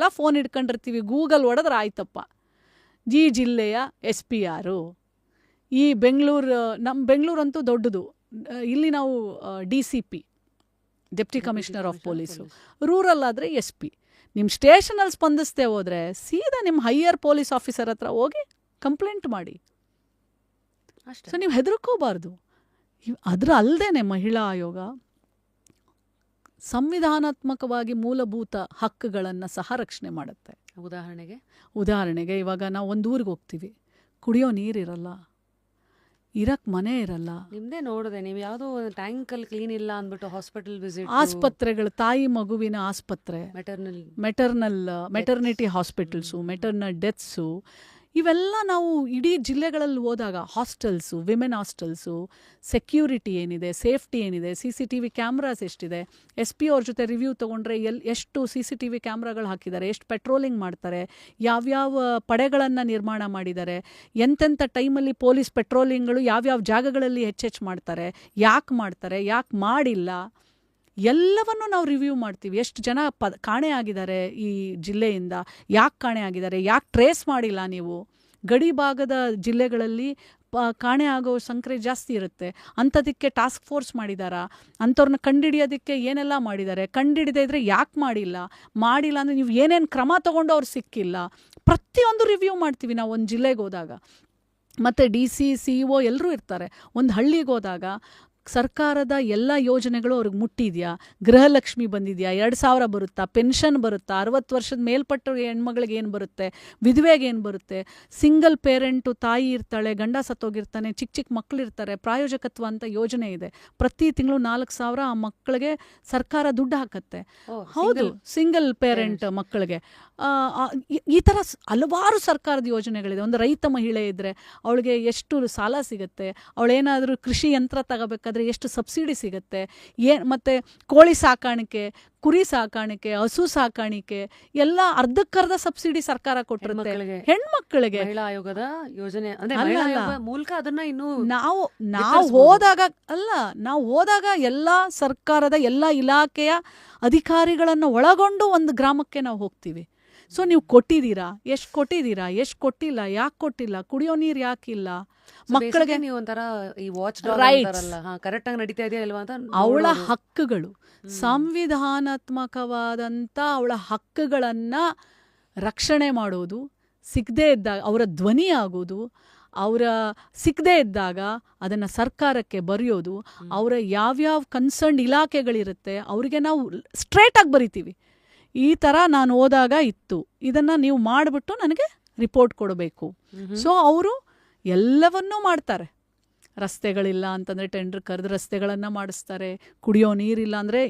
ಸಲ ಫೋನ್ ಇಟ್ಕೊಂಡಿರ್ತೀವಿ ಗೂಗಲ್ ಹೊಡೆದ್ರೆ ಆಯ್ತಪ್ಪ. ಈ ಜಿಲ್ಲೆಯ ಎಸ್ ಪಿ ಆರು ಈ ಬೆಂಗಳೂರು ನಮ್ಮ ಬೆಂಗಳೂರಂತೂ ದೊಡ್ಡದು. ಇಲ್ಲಿ ನಾವು D C P deputy commissioner of police rural ಆದರೆ ಎಸ್ ಪಿ ನಿಮ್ಮ ಸ್ಟೇಷನಲ್ಲಿ ಸ್ಪಂದಿಸ್ದೆ ಹೋದರೆ ಸೀದಾ ನಿಮ್ಮ ಹೈಯರ್ ಪೊಲೀಸ್ ಆಫೀಸರ್ ಹತ್ರ ಹೋಗಿ ಕಂಪ್ಲೇಂಟ್ ಮಾಡಿ. ಅಷ್ಟೇ. ಸೊ ನೀವು ಹೆದರ್ಕೋಬಾರ್ದು. ಅದರ ಅದ್ರ ಅಲ್ಲದೆ ಮಹಿಳಾ ಆಯೋಗ. ಸಂವಿಧಾನಾತ್ಮಕವಾಗಿ ಮೂಲಭೂತ ಹಕ್ಕುಗಳನ್ನು ಸಹ ರಕ್ಷಣೆ ಮಾಡುತ್ತೆ. ಉದಾಹರಣೆಗೆ? ಉದಾಹರಣೆಗೆ ಇವಾಗ ನಾವು ಒಂದು ಊರಿಗೆ ಹೋಗ್ತೀವಿ. ಕುಡಿಯೋ ನೀರಿರಲ್ಲ ಇರಕ್ ಮನೆ ಇರಲ್ಲ. ನಿಮ್ದೇ ನೋಡಿದೆ ನೀವು ಯಾವುದೋ ಟ್ಯಾಂಕ್ ಅಲ್ಲಿ ಕ್ಲೀನ್ ಇಲ್ಲ ಅಂದ್ಬಿಟ್ಟು ಹಾಸ್ಪಿಟಲ್ ವಿಸಿಟ್ ಆಸ್ಪತ್ರೆಗಳು ತಾಯಿ ಮಗುವಿನ ಆಸ್ಪತ್ರೆ. Maternal maternal maternity hospitals maternal deaths ಇವೆಲ್ಲ ನಾವು ಇಡೀ ಜಿಲ್ಲೆಗಳಲ್ಲಿ ಹೋದಾಗ ಹಾಸ್ಟೆಲ್ಸು ವಿಮೆನ್ ಹಾಸ್ಟೆಲ್ಸು ಸೆಕ್ಯೂರಿಟಿ ಏನಿದೆ ಸೇಫ್ಟಿ ಏನಿದೆ C C T V cameras ಎಷ್ಟಿದೆ ಎಸ್ ಪಿ ಅವ್ರ ಜೊತೆ ರಿವ್ಯೂ ತೊಗೊಂಡ್ರೆ ಎಲ್, ಎಷ್ಟು ಸಿ ಸಿ ಟಿ ವಿ ಕ್ಯಾಮ್ರಾಗಳು ಹಾಕಿದ್ದಾರೆ, ಎಷ್ಟು ಪೆಟ್ರೋಲಿಂಗ್ ಮಾಡ್ತಾರೆ, ಯಾವ್ಯಾವ ಪಡೆಗಳನ್ನು ನಿರ್ಮಾಣ ಮಾಡಿದ್ದಾರೆ, ಎಂತೆಂಥ ಟೈಮಲ್ಲಿ ಪೊಲೀಸ್ ಪೆಟ್ರೋಲಿಂಗ್ಗಳು ಯಾವ್ಯಾವ ಜಾಗಗಳಲ್ಲಿ ಹೆಚ್ಚೆಚ್ಚು ಮಾಡ್ತಾರೆ, ಯಾಕೆ ಮಾಡ್ತಾರೆ, ಯಾಕೆ ಮಾಡಿಲ್ಲ. ಎಲ್ಲವನ್ನು ನಾವು ರಿವ್ಯೂ ಮಾಡ್ತೀವಿ. ಎಷ್ಟು ಜನ ಪ ಕಾಣೆ ಆಗಿದ್ದಾರೆ ಈ ಜಿಲ್ಲೆಯಿಂದ, ಯಾಕೆ ಕಾಣೆ ಆಗಿದ್ದಾರೆ, ಯಾಕೆ ಟ್ರೇಸ್ ಮಾಡಿಲ್ಲ ನೀವು? ಗಡಿ ಭಾಗದ ಜಿಲ್ಲೆಗಳಲ್ಲಿ ಪ, ಕಾಣೆ ಆಗೋ ಸಂಖ್ಯೆ ಜಾಸ್ತಿ ಇರುತ್ತೆ. ಅಂಥದಕ್ಕೆ ಟಾಸ್ಕ್ ಫೋರ್ಸ್ ಮಾಡಿದಾರಾ? ಅಂಥವ್ರನ್ನ ಕಂಡಿಡಿಯೋದಕ್ಕೆ ಏನೆಲ್ಲ ಮಾಡಿದ್ದಾರೆ ಕಂಡಿಡಿದೇ ಇದ್ರೆ ಯಾಕೆ ಮಾಡಿಲ್ಲ? ಮಾಡಿಲ್ಲ ಅಂದರೆ ನೀವು ಏನೇನು ಕ್ರಮ ತಗೊಂಡು ಅವ್ರು ಸಿಕ್ಕಿಲ್ಲ? ಪ್ರತಿಯೊಂದು ರಿವ್ಯೂ ಮಾಡ್ತೀವಿ ನಾವು ಒಂದು ಜಿಲ್ಲೆಗೆ ಹೋದಾಗ. ಮತ್ತು ಡಿ ಸಿ ಸಿ ಒ ಎಲ್ಲರೂ ಇರ್ತಾರೆ. ಒಂದು ಹಳ್ಳಿಗೆ ಹೋದಾಗ ಸರ್ಕಾರದ ಎಲ್ಲ ಯೋಜನೆಗಳು ಅವ್ರಿಗೆ ಮುಟ್ಟಿದೆಯಾ? ಗೃಹಲಕ್ಷ್ಮಿ ಬಂದಿದೆಯಾ? ಎರಡು ಸಾವಿರ ಬರುತ್ತಾ? ಪೆನ್ಷನ್ ಬರುತ್ತಾ? ಅರವತ್ತು ವರ್ಷದ ಮೇಲ್ಪಟ್ಟ ಹೆಣ್ಮಗಳಿಗೆ ಏನು ಬರುತ್ತೆ? ವಿಧವೆಗೆ ಏನು ಬರುತ್ತೆ? ಸಿಂಗಲ್ ಪೇರೆಂಟು ತಾಯಿ ಇರ್ತಾಳೆ ಗಂಡ ಸತ್ತೋಗಿರ್ತಾನೆ ಚಿಕ್ಕ ಚಿಕ್ಕ ಮಕ್ಕಳು ಇರ್ತಾರೆ ಪ್ರಾಯೋಜಕತ್ವ ಅಂತ ಯೋಜನೆ ಇದೆ. ಪ್ರತಿ ತಿಂಗಳು ನಾಲ್ಕು ಸಾವಿರ ಆ ಮಕ್ಕಳಿಗೆ ಸರ್ಕಾರ ದುಡ್ಡು ಹಾಕತ್ತೆ. ಹೌದು ಸಿಂಗಲ್ ಪೇರೆಂಟ್ ಮಕ್ಕಳಿಗೆ ಈ ಥರ ಹಲವಾರು ಸರ್ಕಾರದ ಯೋಜನೆಗಳಿದೆ. ಒಂದು ರೈತ ಮಹಿಳೆ ಇದ್ದರೆ ಅವಳಿಗೆ ಎಷ್ಟು ಸಾಲ ಸಿಗುತ್ತೆ? ಅವಳೇನಾದರೂ ಕೃಷಿ ಯಂತ್ರ ತಗೋಬೇಕಾದ್ರೆ ಎಷ್ಟು ಸಬ್ಸಿಡಿ ಸಿಗುತ್ತೆ? ಏನು ಮತ್ತು ಕೋಳಿ ಸಾಕಾಣಿಕೆ ಕುರಿ ಸಾಕಾಣಿಕೆ ಹಸು ಸಾಕಾಣಿಕೆ ಎಲ್ಲ ಅರ್ಧಕ್ಕರ್ಧ ಸಬ್ಸಿಡಿ ಸರ್ಕಾರ ಕೊಟ್ಟಿರುತ್ತೆ. ಹೆಣ್ಮಕ್ಳಿಗೆ ಮಹಿಳಾ ಆಯೋಗದ ಯೋಜನೆ ಮೂಲಕ ಅದನ್ನ ಇನ್ನು ನಾವು ನಾವು ಹೋದಾಗ ಅಲ್ಲ ನಾವು ಹೋದಾಗ ಎಲ್ಲ ಸರ್ಕಾರದ ಎಲ್ಲ ಇಲಾಖೆಯ ಅಧಿಕಾರಿಗಳನ್ನು ಒಳಗೊಂಡು ಒಂದು ಗ್ರಾಮಕ್ಕೆ ನಾವು ಹೋಗ್ತೀವಿ. ಸೊ ನೀವು ಕೊಟ್ಟಿದ್ದೀರಾ? ಎಷ್ಟು ಕೊಟ್ಟಿದ್ದೀರಾ? ಎಷ್ಟು ಕೊಟ್ಟಿಲ್ಲ? ಯಾಕೆ ಕೊಟ್ಟಿಲ್ಲ? ಕುಡಿಯೋ ನೀರು ಯಾಕಿಲ್ಲ ಮಕ್ಕಳಿಗೆ ನೀವು ಒಂಥರ ಈ ವಾಚ್ ಕರೆಕ್ಟ್ ಆಗಿ ನಡೀತಾ ಇದೆಯಾ ಇಲ್ವಾ ಅಂತ ಅವಳ ಹಕ್ಕುಗಳು. ಸಂವಿಧಾನಾತ್ಮಕವಾದಂಥ ಅವಳ ಹಕ್ಕುಗಳನ್ನ ರಕ್ಷಣೆ ಮಾಡೋದು ಸಿಗದೇ ಇದ್ದಾಗ ಅವರ ಧ್ವನಿ ಆಗೋದು ಅವರ ಸಿಗದೇ ಇದ್ದಾಗ ಅದನ್ನು ಸರ್ಕಾರಕ್ಕೆ ಬರೆಯೋದು. ಅವರ ಯಾವ್ಯಾವ ಕನ್ಸರ್ನ್ ಇಲಾಖೆಗಳಿರುತ್ತೆ ಅವರಿಗೆ ನಾವು ಸ್ಟ್ರೇಟಾಗಿ ಬರಿತೀವಿ. ಈ ಥರ ನಾನು ಹೋದಾಗ ಇತ್ತು. ಇದನ್ನು ನೀವು ಮಾಡಿಬಿಟ್ಟು ನನಗೆ ರಿಪೋರ್ಟ್ ಕೊಡಬೇಕು. ಸೊ ಅವರು ಎಲ್ಲವನ್ನೂ ಮಾಡ್ತಾರೆ. ರಸ್ತೆಗಳಿಲ್ಲ ಅಂತಂದರೆ ಟೆಂಡರ್ ಕರೆದು ರಸ್ತೆಗಳನ್ನು ಮಾಡಿಸ್ತಾರೆ. ಕುಡಿಯೋ ನೀರಿಲ್ಲ ಅಂದರೆ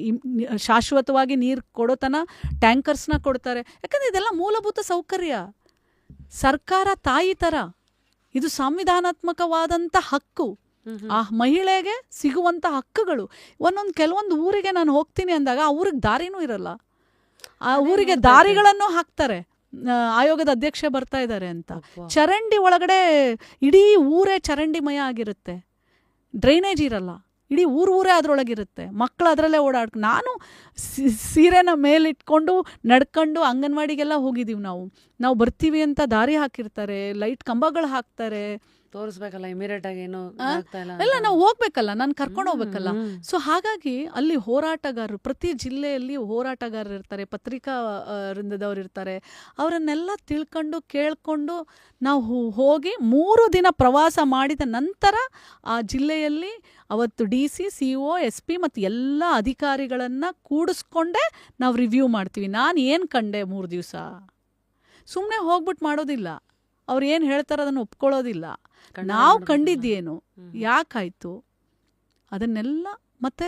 ಶಾಶ್ವತವಾಗಿ ನೀರು ಕೊಡೋತನ ಟ್ಯಾಂಕರ್ಸ್ನ ಕೊಡ್ತಾರೆ. ಯಾಕಂದರೆ ಇದೆಲ್ಲ ಮೂಲಭೂತ ಸೌಕರ್ಯ. ಸರ್ಕಾರ ತಾಯಿ ಥರ ಇದು ಸಂವಿಧಾನಾತ್ಮಕವಾದಂಥ ಹಕ್ಕು. ಆ ಮಹಿಳೆಗೆ ಸಿಗುವಂಥ ಹಕ್ಕುಗಳು. ಒಂದೊಂದು ಕೆಲವೊಂದು ಊರಿಗೆ ನಾನು ಹೋಗ್ತೀನಿ ಅಂದಾಗ ಆ ಊರಿಗೆ ದಾರಿನೂ ಇರಲ್ಲ. ಆ ಊರಿಗೆ ದಾರಿಗಳನ್ನು ಹಾಕ್ತಾರೆ. ಆಯೋಗದ ಅಧ್ಯಕ್ಷೆ ಬರ್ತಾ ಇದ್ದಾರೆ ಅಂತ. ಚರಂಡಿ ಒಳಗಡೆ ಇಡೀ ಊರೇ ಚರಂಡಿಮಯ ಆಗಿರುತ್ತೆ. ಡ್ರೈನೇಜ್ ಇರಲ್ಲ. ಇಡೀ ಊರು ಊರೇ ಅದರೊಳಗಿರುತ್ತೆ. ಮಕ್ಕಳು ಅದರಲ್ಲೇ ಓಡಾಡ್ ನಾನು ಸೀರೆನ ಮೇಲಿಟ್ಕೊಂಡು ನಡ್ಕೊಂಡು ಅಂಗನವಾಡಿಗೆಲ್ಲ ಹೋಗಿದ್ದೀವಿ ನಾವು. ನಾವು ಬರ್ತೀವಿ ಅಂತ ದಾರಿ ಹಾಕಿರ್ತಾರೆ ಲೈಟ್ ಕಂಬಗಳು ಹಾಕ್ತಾರೆ. ತೋರಿಸ್ಬೇಕಲ್ಲ ಇಮಿಡಿಯೇಟ್ ಆಗಿ ಏನು ಇಲ್ಲ. ನಾವು ಹೋಗ್ಬೇಕಲ್ಲ ನಾನು ಕರ್ಕೊಂಡು ಹೋಗ್ಬೇಕಲ್ಲ. ಸೊ ಹಾಗಾಗಿ ಅಲ್ಲಿ ಹೋರಾಟಗಾರರು ಪ್ರತಿ ಜಿಲ್ಲೆಯಲ್ಲಿ ಹೋರಾಟಗಾರರು ಇರ್ತಾರೆ ಪತ್ರಿಕಾ ವೃಂದದವ್ರು ಇರ್ತಾರೆ. ಅವರನ್ನೆಲ್ಲ ತಿಳ್ಕೊಂಡು ಕೇಳ್ಕೊಂಡು ನಾವು ಹೋಗಿ ಮೂರು ದಿನ ಪ್ರವಾಸ ಮಾಡಿದ ನಂತರ ಆ ಜಿಲ್ಲೆಯಲ್ಲಿ ಅವತ್ತು D C C O S P ಮತ್ತು ಎಲ್ಲ ಅಧಿಕಾರಿಗಳನ್ನು ಕೂಡಿಸ್ಕೊಂಡೇ ನಾವು ರಿವ್ಯೂ ಮಾಡ್ತೀವಿ. ನಾನು ಏನು ಕಂಡೆ ಮೂರು ದಿವಸ? ಸುಮ್ಮನೆ ಹೋಗ್ಬಿಟ್ಟು ಮಾಡೋದಿಲ್ಲ. ಅವ್ರು ಏನು ಹೇಳ್ತಾರೆ ಅದನ್ನು ಒಪ್ಕೊಳ್ಳೋದಿಲ್ಲ. ನಾವು. ಕಂಡಿದ್ದೇನು. ಯಾಕಾಯಿತು? ಅದನ್ನೆಲ್ಲ ಮತ್ತು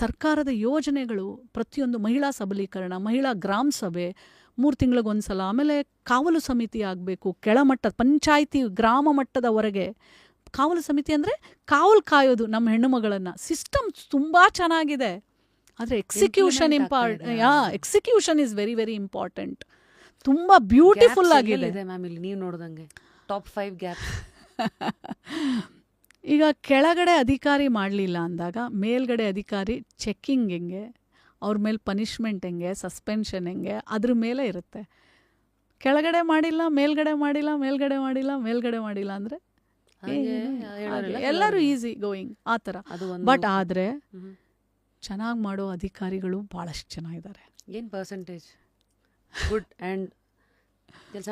ಸರ್ಕಾರದ ಯೋಜನೆಗಳು ಪ್ರತಿಯೊಂದು ಮಹಿಳಾ ಸಬಲೀಕರಣ ಮಹಿಳಾ ಗ್ರಾಮ ಸಭೆ ಮೂರು ತಿಂಗಳಿಗೊಂದು ಸಲ ಆಮೇಲೆ ಕಾವಲು ಸಮಿತಿ ಆಗಬೇಕು ಕೆಳಮಟ್ಟ ಪಂಚಾಯಿತಿ ಗ್ರಾಮ ಮಟ್ಟದವರೆಗೆ. ಕಾವಲು ಸಮಿತಿ ಅಂದರೆ ಕಾವಲು ಕಾಯೋದು ನಮ್ಮ ಹೆಣ್ಣು ಮಗಳನ್ನು. ಸಿಸ್ಟಮ್ ತುಂಬ ಚೆನ್ನಾಗಿದೆ. ಆದರೆ execution import yeah execution is very very important ತುಂಬ ಬ್ಯೂಟಿಫುಲ್ ಆಗಿದೆ. ಮ್ಯಾಮ್ ಇಲ್ಲಿ? ನೀವು ನೋಡ್ದಂಗೆ. ಟಾಪ್ ಫೈವ್ ಗ್ಯಾಪ್ ಈಗ ಕೆಳಗಡೆ ಅಧಿಕಾರಿ ಮಾಡಲಿಲ್ಲ ಅಂದಾಗ ಮೇಲ್ಗಡೆ ಅಧಿಕಾರಿ ಚೆಕ್ಕಿಂಗ್ ಹೆಂಗೆ ಅವ್ರ ಮೇಲೆ ಪನಿಷ್ಮೆಂಟ್ ಹೆಂಗೆ ಸಸ್ಪೆನ್ಷನ್ ಹೆಂಗೆ ಅದ್ರ ಮೇಲೆ ಇರುತ್ತೆ. ಕೆಳಗಡೆ ಮಾಡಿಲ್ಲ ಮೇಲ್ಗಡೆ ಮಾಡಿಲ್ಲ ಮೇಲ್ಗಡೆ ಮಾಡಿಲ್ಲ ಮೇಲ್ಗಡೆ ಮಾಡಿಲ್ಲ ಅಂದರೆ ಎಲ್ಲರೂ ಈಸಿ ಗೋಯಿಂಗ್ ಆ ಥರ. ಬಟ್ ಆದರೆ ಚೆನ್ನಾಗಿ ಮಾಡೋ ಅಧಿಕಾರಿಗಳು ಭಾಳಷ್ಟು ಜನ ಇದ್ದಾರೆ ಏನು ಪರ್ಸೆಂಟೇಜ್ ಗುಡ್ ಆ್ಯಂಡ್ ಕೆಲಸ